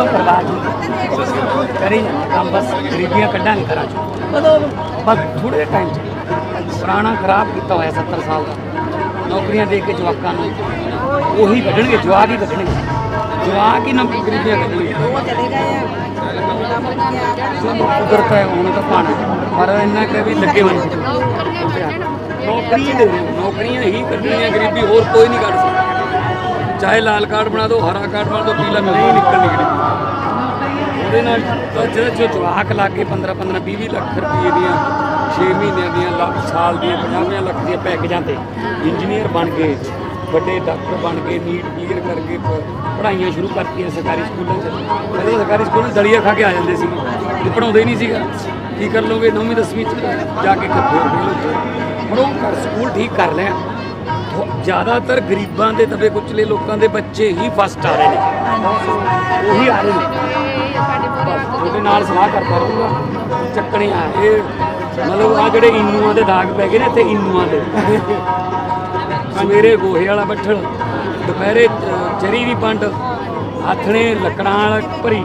ਹੋ ਪਰਿਵਾਰ ਜੀ ਕਰੀ ਕੰਮ ਬਸ ਗਰੀਬੀਆਂ ਕੱਢਾਂਗੇ ਘਰਾਂ ਚੋਂ। ਬਸ ਥੋੜੇ ਟਾਈਮ ਚ। ਪੁਰਾਣਾ ਖਰਾਬ ਕੀਤਾ ਹੋਇਆ 70 ਸਾਲ ਦਾ। ਨੌਕਰੀਆਂ ਦੇ ਕੇ ਜਵਾਕਾਂ ਨੂੰ ਉਹੀ ਕੱਢਣਗੇ ਜਵਾਕ ਹੀ ਕੱਢਣਗੇ। ਜਵਾਕ ਹੀ ਨਾ ਗਰੀਬੀਆਂ ਕੱਢਣਗੇ। ਉਹ ਚਲੇ ਗਏ ਆ। ਕੁਦਰਤ ਹੈ ਹੁਣ ਤਾਂ ਪਾਣਾ ਪਰ ਇੰਨਾ ਕਿ ਵੀ ਲੱਗੇ ਹੋਏ। ਨੌਕਰੀਆਂ ਨੌਕਰੀਆਂ ਹੀ ਕੱਢਣੀਆਂ ਗਰੀਬੀ ਹੋਰ ਕੋਈ ਨਹੀਂ ਕੱਢ ਚਾਹੇ ਲਾਲ ਕਾਰਡ ਬਣਾ ਦਿਓ ਹਰਾ ਕਾਰਡ ਬਣਾ ਦਿਓ ਪੀਲਾ ਨਹੀਂ ਨਿਕਲਣੀ ਗਰੀਬੀ ਉਹਦੇ ਨਾਲ ਤਾਂ ਜਿਹੜੇ ਜੋ ਜਵਾਕ ਲਾ ਕੇ 15 15 20 20 ਲੱਖ ਰੁਪਏ ਦੀਆਂ 6 ਮਹੀਨਿਆਂ ਦੀਆਂ ਲੱਖ ਸਾਲ ਦੀਆਂ 50 ਲੱਖ ਦੀਆਂ ਪੈਕੇਜਾਂ ਤੇ ਇੰਜੀਨੀਅਰ ਬਣ ਗਏ। ਵੱਡੇ ਡਾਕਟਰ ਬਣ ਗਏ ਨੀਟ ਕਲੀਅਰ ਕਰਕੇ ਪੜ੍ਹਾਈਆਂ ਸ਼ੁਰੂ ਕਰਤੀਆਂ ਸਰਕਾਰੀ ਸਕੂਲਾਂ 'ਚ। ਪਹਿਲਾਂ ਸਰਕਾਰੀ ਸਕੂਲਾਂ ਦਲੀਆ ਖਾ ਕੇ ਆ ਜਾਂਦੇ ਸੀ। ਤੇ ਪੜਾਉਂਦੇ ਨਹੀਂ ਸੀਗਾ। ਕੀ ਕਰ ਲੋਗੇ 9ਵੀਂ 10ਵੀਂ 'ਚ ਜਾ ਕੇ ਜਾਓ ਹੁਣ ਉਹ ਸਕੂਲ ਠੀਕ ਕਰ ਲਿਆ। ਜ਼ਿਆਦਾਤਰ ਗਰੀਬਾਂ ਦੇ ਦਬੇ ਕੁਚਲੇ ਲੋਕਾਂ ਦੇ ਬੱਚੇ ਹੀ ਫਸਟ ਆ ਰਹੇ ਨੇ। ਉਹੀ ਆ ਰਹੇ ਨੇ। ਉਹਦੇ ਨਾਲ ਸਲਾਹ ਕਰਦਾ ਰਹੂੰਗਾ। ਚੱਕਣੇ ਆ ਇਹ ਮਤਲਬ ਆ ਜਿਹੜੇ ਇਨੂਆਂ ਦੇ ਦਾਗ ਪੈ ਗਏ ਨੇ ਇੱਥੇ ਇਨੂਆਂ ਦੇ। ਸਵੇਰੇ ਗੋਹੇ ਵਾਲਾ ਬੱਠਲ ਦੁਪਹਿਰੇ ਚਰੀ ਦੀ ਪੰਡ ਆਥਣੇ ਲੱਕੜਾਂ ਵਾਲਾ ਭਰੀ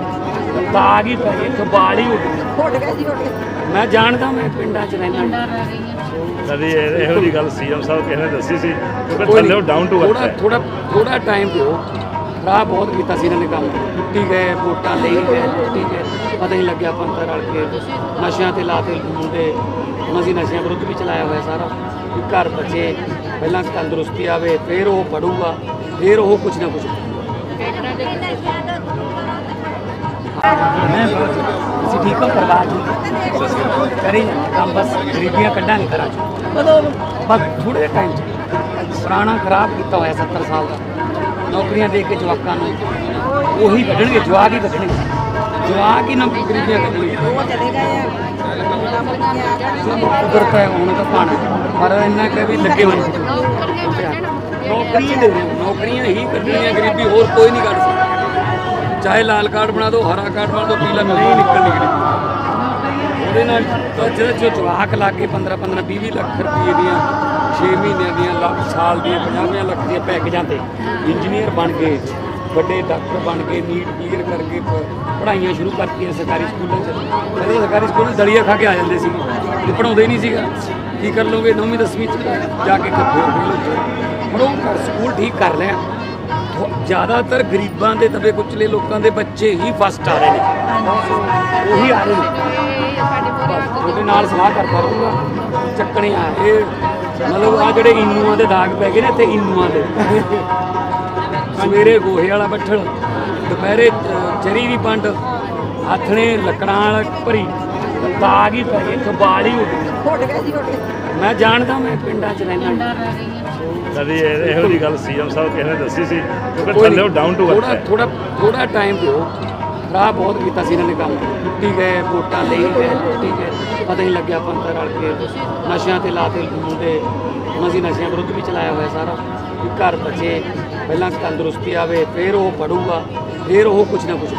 ਦਾਗ ਹੀ ਪੈ ਗਏ ਕਬਾਲ ਹੀ ਗਈ ਉੱਡ ਗਏ ਜੀ ਉੱਡ ਗਏ। ਮੈਂ ਜਾਣਦਾ ਮੈਂ ਪਿੰਡਾਂ 'ਚ ਰਹਿਣਾ ਕਦੀ ਇਹ- ਇਹੋ ਜੀ ਗੱਲ ਸੀਐਮ ਸਾਹਿਬ ਕਿਸੇ ਨੇ ਦੱਸੀ ਸੀ? ਕਿਉਂਕਿ ਥੱਲੇ ਡਾਊਨ ਟੂ ਅਰਥ ਥੋੜਾ ਹੈ। ਥੋੜਾ ਥੋੜਾ ਟਾਈਮ ਦਿਓ। ਖਰਾਬ ਬਹੁਤ ਕੀਤਾ ਸੀ ਇਹਨਾਂ ਨੇ ਕੰਮ। ਟੁੱਟੀ ਗਏ ਵੋਟਾਂ ਲਈ ਗਏ ਟੁੱਟੀ ਗਏ। ਪਤਾ ਨਹੀਂ ਲੱਗਿਆ ਪੰਥ ਰਲ ਕੇ। ਨਸ਼ਿਆਂ ਤੇ ਲਾਤੇ ਮੁੰਡੇ। ਹੁਣ ਅਸੀਂ ਨਸ਼ਿਆਂ ਵਿਰੁੱਧ ਵੀ ਚਲਾਇਆ ਹੋਇਆ ਸਾਰਾ। ਵੀ ਘਰ ਬਚੇ ਪਹਿਲਾਂ ਤੰਦਰੁਸਤੀ ਆਵੇ ਫਿਰ ਉਹ ਪੜੂਗਾ ਫਿਰ ਉਹ ਕੁਝ ਨਾ ਕੁਝ ਅਸੀਂ ਠੀਕ ਹੋ ਪਰਿਵਾਰ ਜੀ ਕਰੀ ਕੰਮ ਬਸ ਗਰੀਬੀਆਂ ਕੱਢਾਂਗੇ ਘਰਾਂ ਚੋਂ। ਬਸ ਥੋੜੇ ਟਾਈਮ ਚ। ਪੁਰਾਣਾ ਖਰਾਬ ਕੀਤਾ ਹੋਇਆ 70 ਸਾਲ ਦਾ। ਨੌਕਰੀਆਂ ਦੇ ਕੇ ਜਵਾਕਾਂ ਨੂੰ ਉਹੀ ਕੱਢਣਗੇ ਜਵਾਕ ਹੀ ਕੱਢਣਗੇ। ਜਵਾਕ ਹੀ ਨਾ ਗਰੀਬੀਆਂ ਕੱਢਣਗੇ। ਉਹ ਚਲੇ ਗਏ ਆ। ਕੁਦਰਤ ਹੈ ਹੁਣ ਤਾਂ ਪਾਣਾ ਪਰ ਇੰਨਾ ਕਿ ਵੀ ਲੱਗੇ ਹੋਏ। ਨੌਕਰੀਆਂ ਦੇ ਨੌਕਰੀਆਂ ਹੀ ਕੱਢਣੀਆਂ ਗਰੀਬੀ ਹੋਰ ਕੋਈ ਨਹੀਂ ਕੱਢ ਚਾਹੇ ਲਾਲ ਕਾਰਡ ਬਣਾ ਦਿਓ, ਹਰਾ ਕਾਰਡ ਬਣਾ ਦਿਓ, ਪੀਲਾ ਨਹੀਂ ਨਿਕਲ ਨਿਕਲੇ ਉਹਦੇ ਨਾਲ ਤਾਂ ਜਿਹੜੇ ਜੋ ਜਵਾਕ ਲਾ ਕੇ 15 15 20 20 ਲੱਖ ਰੁਪਏ ਦੀਆਂ 6 ਮਹੀਨਿਆਂ ਦੀਆਂ, ਲੱਖ, ਸਾਲ ਦੀਆਂ 50 ਲੱਖ ਦੀਆਂ ਪੈਕੇਜਾਂ ਤੇ ਇੰਜੀਨੀਅਰ ਬਣ ਕੇ ਵੱਡੇ ਡਾਕਟਰ ਬਣ ਕੇ ਨੀਟ ਕਲੀਅਰ ਕਰਕੇ ਪੜ੍ਹਾਈਆਂ ਸ਼ੁਰੂ ਕਰਤੀਆਂ ਸਰਕਾਰੀ ਸਕੂਲਾਂ 'ਚ। ਪਹਿਲਾਂ ਸਰਕਾਰੀ ਸਕੂਲ 'ਚ ਦਲੀਆ ਖਾ ਕੇ ਆ ਜਾਂਦੇ ਸੀ। ਤੇ ਪੜਾਉਂਦੇ ਹੀ ਨਹੀਂ ਸੀਗਾ। ਕੀ ਕਰ ਲੋਗੇ? 9ਵੀਂ 10ਵੀਂ 'ਚ ਜਾ ਕੇ ਫਿਰ ਫੇਲ ਹੁਣ ਉਹ ਸਕੂਲ ਠੀਕ ਕਰ ਲਿਆ। ਜ਼ਿਆਦਾਤਰ ਗਰੀਬਾਂ ਦੇ ਦਬੇ ਕੁਚਲੇ ਲੋਕਾਂ ਦੇ ਬੱਚੇ ਹੀ ਫਸਟ ਆ ਰਹੇ ਨੇ। ਉਹੀ ਆ ਰਹੇ ਨੇ। ਉਹਦੇ ਨਾਲ ਸਲਾਹ ਕਰਦਾ ਰਹੂੰਗਾ ਚੱਕਣੇ ਆ ਇਹ ਮਤਲਬ ਆ ਜਿਹੜੇ ਇਨੂਆਂ ਦੇ ਦਾਗ ਪੈ ਗਏ ਨੇ ਇੱਥੇ ਇਨੂਆਂ ਦੇ। ਸਵੇਰੇ ਗੋਹੇ ਵਾਲਾ ਬੱਠਲ ਦੁਪਹਿਰੇ ਚਰੀ ਦੀ ਪੰਡ ਆਥਣੇ ਲੱਕੜਾਂ ਵਾਲਾ ਭਰੀ ਦਾਗ ਹੀ ਪੈ ਗਏ ਕਬਾਲ ਹੀ ਉੱਡ ਜੀ ਉੱਡ ਗਏ। ਮੈਂ ਜਾਣਦਾ ਮੈਂ ਪਿੰਡਾਂ 'ਚ ਰਹਿਣਾ ਕਦੀ ਇਹ- ਇਹੋ ਜੀ ਗੱਲ ਸੀਐਮ ਸਾਹਿਬ ਕਿਸੇ ਨੇ ਦੱਸੀ ਸੀ ਕਿਉਂਕਿ ਥੱਲੇ। ਡਾਊਨ ਟੂ ਅਰਥ ਥੋੜਾ ਹੈ। ਥੋੜਾ ਥੋੜਾ ਟਾਈਮ ਦਿਓ। ਖਰਾਬ ਬਹੁਤ ਕੀਤਾ ਸੀ ਇਹਨਾਂ ਨੇ ਕੰਮ। ਟੁੱਟੀ ਗਏ ਵੋਟਾਂ ਲਈ ਗਏ ਟੁੱਟੀ ਗਏ। ਪਤਾ ਨਹੀਂ ਲੱਗਿਆ ਪੰਥ ਰਲ ਕੇ। ਨਸ਼ਿਆਂ ਤੇ ਲਾਤੇ ਮੁੰਡੇ ਅਸੀਂ ਨਸ਼ਿਆਂ ਵਿਰੁੱਧ ਵੀ ਚਲਾਇਆ ਹੋਇਆ ਸਾਰਾ। ਵੀ ਘਰ ਬਚੇ ਪਹਿਲਾਂ ਤੰਦਰੁਸਤੀ ਆਵੇ ਫਿਰ ਉਹ ਪੜੂਗਾ ਫਿਰ ਉਹ ਕੁਝ ਨਾ ਕੁਝ